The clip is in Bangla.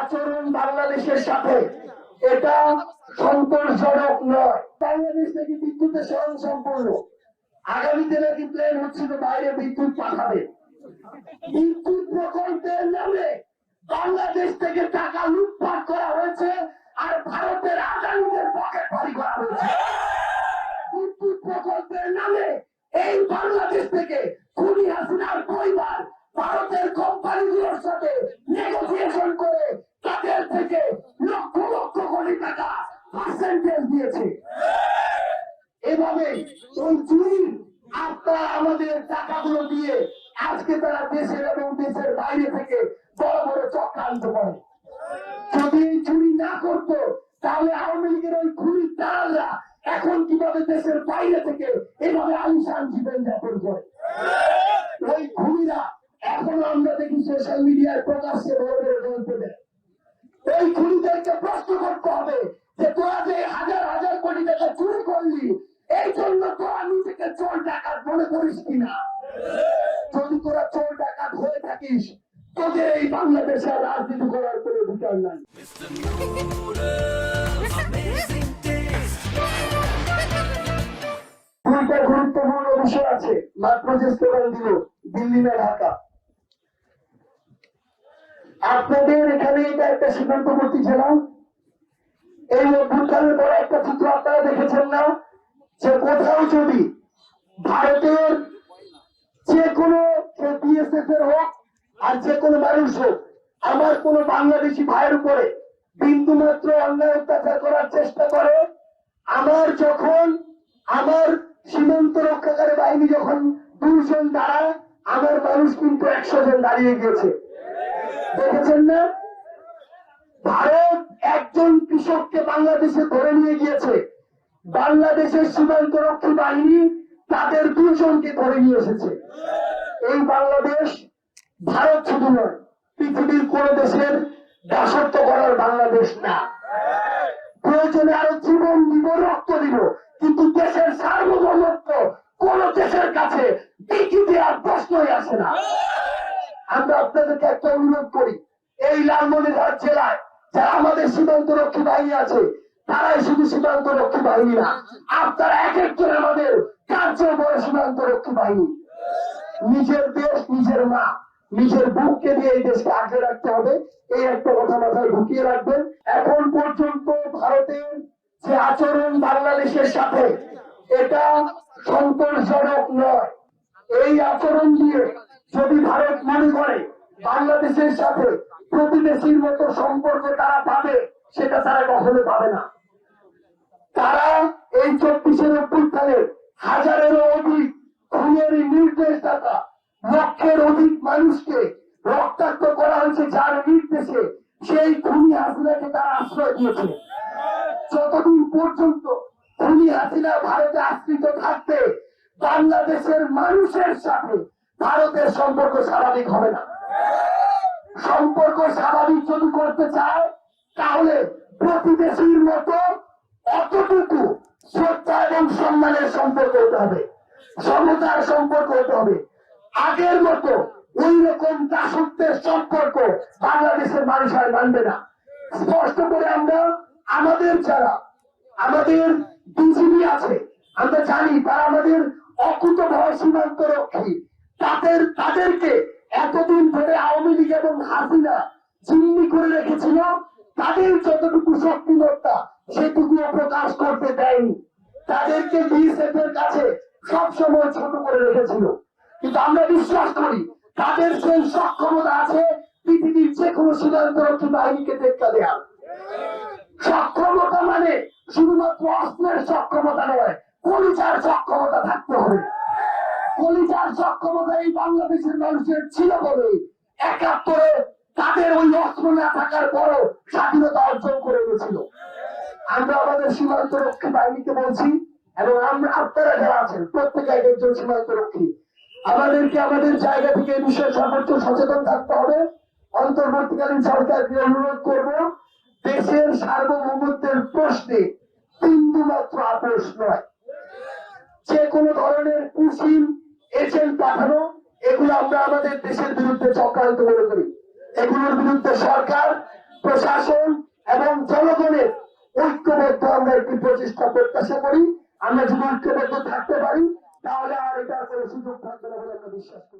আচরণ বাংলাদেশের সাথে, এটা সন্তোষজনক নয়। বাংলাদেশ থেকে বিদ্যুতের স্বয়ং সম্পূর্ণ। আগামীতে নাকি প্ল্যান হচ্ছিল বাইরে বিদ্যুৎ পাঠাবে। বিদ্যুৎ প্রকল্পের নামে বাংলাদেশ থেকে টাকা লুটপাট করা হয়েছে আর ভারতের আদানিদের পকেট ভারী করা হয়েছে। বিদ্যুৎ প্রকল্পের নামে এই বাংলাদেশ থেকে খুনি হাসিনার পরিবার ভারতের কোম্পানিগুলোর সাথে নেগোসিয়েশন করে তাদের থেকে লক্ষ লক্ষ কোটি টাকা পার্সেন্টেজ দিয়েছে। এভাবে ওই চুরি আপনারা আমাদের টাকাগুলো দিয়ে আজকে তারা দেশের এবং দেশের বাইরে থেকে বড় বড় চক্রান্ত করে। যদি এই চুরি না করতো, তাহলে আওয়ামী লীগের ওই খুনি দালালরা এখন কীভাবে দেশের বাইরে থেকে এভাবে আলিশান জীবন যাপন করে? ওই খুনিরা এখন আমরা দেখি সোশ্যাল মিডিয়ায় প্রকাশ্যে বড় বড় গল্প দেয়। এই খুনিদেরকে প্রশ্ন করতে হবে যে তোরা যে হাজার হাজার কোটি টাকা চুরি করলি, এই জন্য তোরা নিজেকে চোর ডাকাত মনে করিস কিনা? যদি তোরা চোর ডাকাত হয়ে থাকিস, তোদের এই বাংলাদেশে রাজনীতি করার কোনো অধিকার নাই। দুইটা গুরুত্বপূর্ণ বিষয় আছে, মাত্র যে স্লোগান দিল, দিল্লি না ঢাকা। আপনাদের এখানে এটা একটা সীমান্তবর্তী জেলা এই অভ্যুত্থানের পরে একটা চিত্র আপনারা দেখেছেন না? যে কোথাও যদি ভারতের যে কোনো হোক আর যে কোনো মানুষ হোক, আমার কোন বাংলাদেশি ভাইয়ের উপরে বিন্দু মাত্র অন্যায় অত্যাচার করার চেষ্টা করে, আমার যখন, আমার সীমান্ত রক্ষাকারী বাহিনী যখন দুইজন দাঁড়ায়, আমার মানুষ কিন্তু একশো জন দাঁড়িয়ে গেছে দেখেছেন না? একজন কৃষককে বাংলাদেশে ধরে নিয়ে গিয়েছে। বাংলাদেশের সীমান্ত রক্ষী বাহিনী তাদের দুজনকে ধরে নিয়ে এসেছে। এই বাংলাদেশ ভারত শুধু নয়, পৃথিবীর কোন দেশের দাসত্ব করার বাংলাদেশ না। প্রয়োজনে আরও জীবন দিব, রক্ত দিব, কিন্তু দেশের সার্বভৌমত্ব কোন দেশের কাছে টিকি দেওয়ার প্রশ্নই আসে না। আমরা আপনাদেরকে একটা অনুরোধ করি, এই লালমনিরহাট জেলায় যারা আমাদের সীমান্ত রক্ষী বাহিনী আছে, তারাই শুধু সীমান্ত রক্ষী বাহিনী না, আপনারা এক একজন আমাদের কার্য বড় সীমান্ত রক্ষী বাহিনী। নিজের দেশ, নিজের মা, নিজের বুককে দিয়ে এই দেশকে আগলে রাখতে হবে। এই একটা কথা মাথায় ঢুকিয়ে রাখবেন। এখন পর্যন্ত ভারতের যে আচরণ বাংলাদেশের সাথে, এটা সন্তোষজনক নয়। এই আচরণ দিয়ে যদি ভারত মনে করে, বাংলাদেশের সাথে প্রতিবেশীর মতো সম্পর্ক তারা পাবে, সেটা তারা কখনো পাবে না। তারা এই চব্বিশের অভ্যুত্থানে হাজারেরও অধিক খুনের নির্দেশদাতা, লক্ষের অধিক মানুষকে রক্তাক্ত করা হয়েছে যার নির্দেশে সেই খুনি হাসিনাকে তারা আশ্রয় দিয়েছে। যতদিন পর্যন্ত খুনি হাসিনা ভারতে আশ্রিত থাকবে, বাংলাদেশের মানুষের সাথে ভারতের সম্পর্ক স্বাভাবিক হবে না। সম্পর্ক স্বাভাবিক যদি করতে চায় তাহলে প্রতিবেশীর মতো অতটুকু শ্রদ্ধা এবং সম্মানের সম্পর্ক হতে হবে। সমতার সম্পর্ক হতে হবে। আগের মতো ওই রকম দাসত্বের সম্পর্ক বাংলাদেশের মানুষ আর মানবে না। স্পষ্ট করে আমরা, আমাদের যারা, আমাদের বিজিবি আছে, আমরা জানি তারা আমাদের অকুত ভয় সীমান্ত রক্ষী, তাদের, তাদেরকে এতদিন ধরে আওয়ামী লীগ এবং হাসিনা জিম্মি করে রেখেছিল। তাদের যতটুকু শক্তিমত্তা সেটুকুও প্রকাশ করতে দেয়নি। তাদেরকে বিএসএফ এর কাছে সবসময় ছোট করে রেখেছিল। কিন্তু আমরা বিশ্বাস করি, তাদের সেই সক্ষমতা আছে পৃথিবীর যে কোনো সীমান্তরক্ষী বাহিনীকে টেক্কা দেয়া সক্ষমতা মানে শুধুমাত্র অস্ত্রের সক্ষমতা নয়, কলিজার সক্ষমতা থাকতে হবে। কলিজার সক্ষমতা এই বাংলাদেশের মানুষের ছিল বলে একাত্তরে তাদের ওই অস্ত্র না থাকার পরও স্বাধীনতা অর্জন করে গেছিল আমরা আমাদের সীমান্ত রক্ষী বাহিনীকে বলছি এবং আমরা আপনারা যারা আছেন, প্রত্যেকে এক একজন সীমান্ত রক্ষী। আমাদেরকে আমাদের জায়গা থেকে এই বিষয়ে সর্বোচ্চ সচেতন থাকতে হবে। অন্তর্বর্তীকালীন সরকারকে অনুরোধ করব, দেশের সার্বভৌমত্বের প্রশ্নে বিন্দু মাত্র আপোষ নয়। যে কোনো ধরনের কুশিল, এজেন্ট পাঠানো, এগুলো আমরা আমাদের দেশের বিরুদ্ধে চক্রান্ত মনে করি। এগুলোর বিরুদ্ধে সরকার, প্রশাসন এবং জনগণের ঐক্যবদ্ধ আমরা একটি প্রচেষ্টা প্রত্যাশা করি। আমরা যদি ঐক্যবদ্ধ থাকতে পারি, তাহলে আর এটার কোনো সুযোগ থাকবে না বলে আমরা বিশ্বাস করি।